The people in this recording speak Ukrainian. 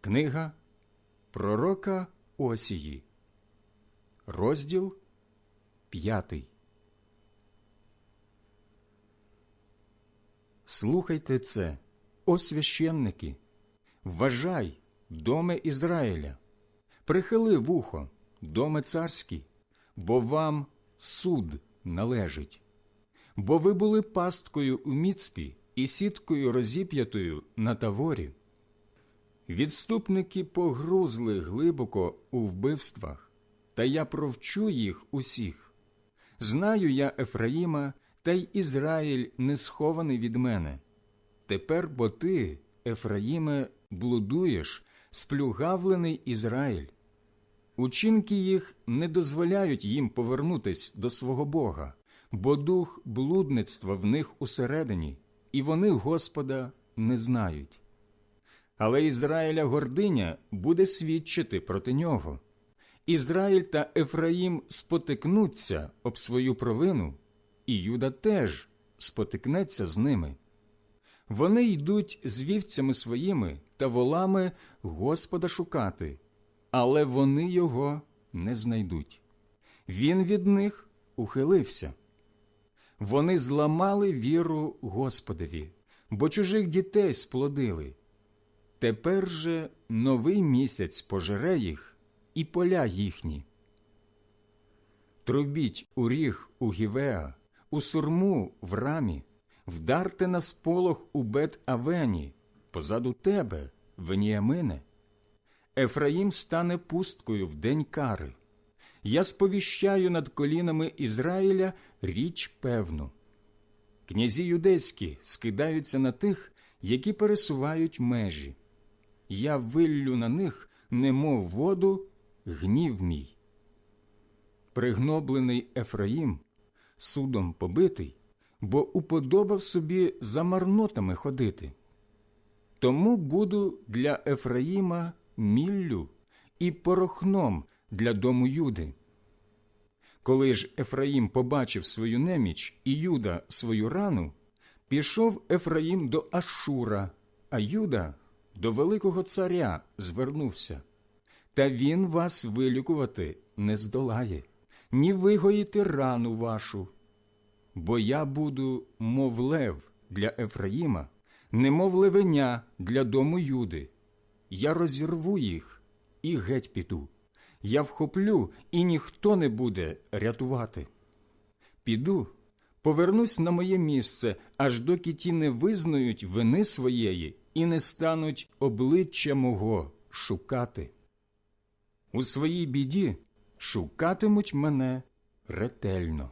Книга Пророка Осії, розділ п'ятий. Слухайте це, о священники, вважай, доме Ізраїля, прихили вухо, доме царський, бо вам суд належить. Бо ви були пасткою у міцпі і сіткою розіп'ятою на таворі. Відступники погрузли глибоко у вбивствах, та я провчу їх усіх. Знаю я Ефраїма, та й Ізраїль не схований від мене. Тепер бо ти, Ефраїме, блудуєш, сплюгавлений Ізраїль. Учинки їх не дозволяють їм повернутись до свого Бога, бо дух блудництва в них усередині, і вони Господа не знають. Але Ізраїля гординя буде свідчити проти нього. Ізраїль та Ефраїм спотикнуться об свою провину, і Юда теж спотикнеться з ними. Вони йдуть з вівцями своїми та волами Господа шукати, але вони його не знайдуть. Він від них ухилився. Вони зламали віру Господові, бо чужих дітей сплодили. Тепер же новий місяць пожере їх і поля їхні. Трубіть у ріг у Гівеа, у сурму в рамі, вдарте на сполох у бет Авені, позаду тебе, Веніамине. Ефраїм стане пусткою в день кари. Я сповіщаю над колінами Ізраїля річ певну. Князі юдейські скидаються на тих, які пересувають межі. Я виллю на них, немов воду, гнів мій. Пригноблений Ефраїм, судом побитий, бо уподобав собі за марнотами ходити. Тому буду для Ефраїма міллю і порохном для дому Юди. Коли ж Ефраїм побачив свою неміч і Юда свою рану, пішов Ефраїм до Ашура, а Юда до Великого Царя звернувся. Та він вас вилікувати не здолає, ні вигоїти рану вашу. Бо я буду, мов лев для Ефраїма, немов левеня для дому Юди. Я розірву їх і геть піду. Я вхоплю, і ніхто не буде рятувати. Піду, повернусь на моє місце, аж доки ті не визнають вини своєї і не стануть обличчя мого шукати. У своїй біді шукатимуть мене ретельно.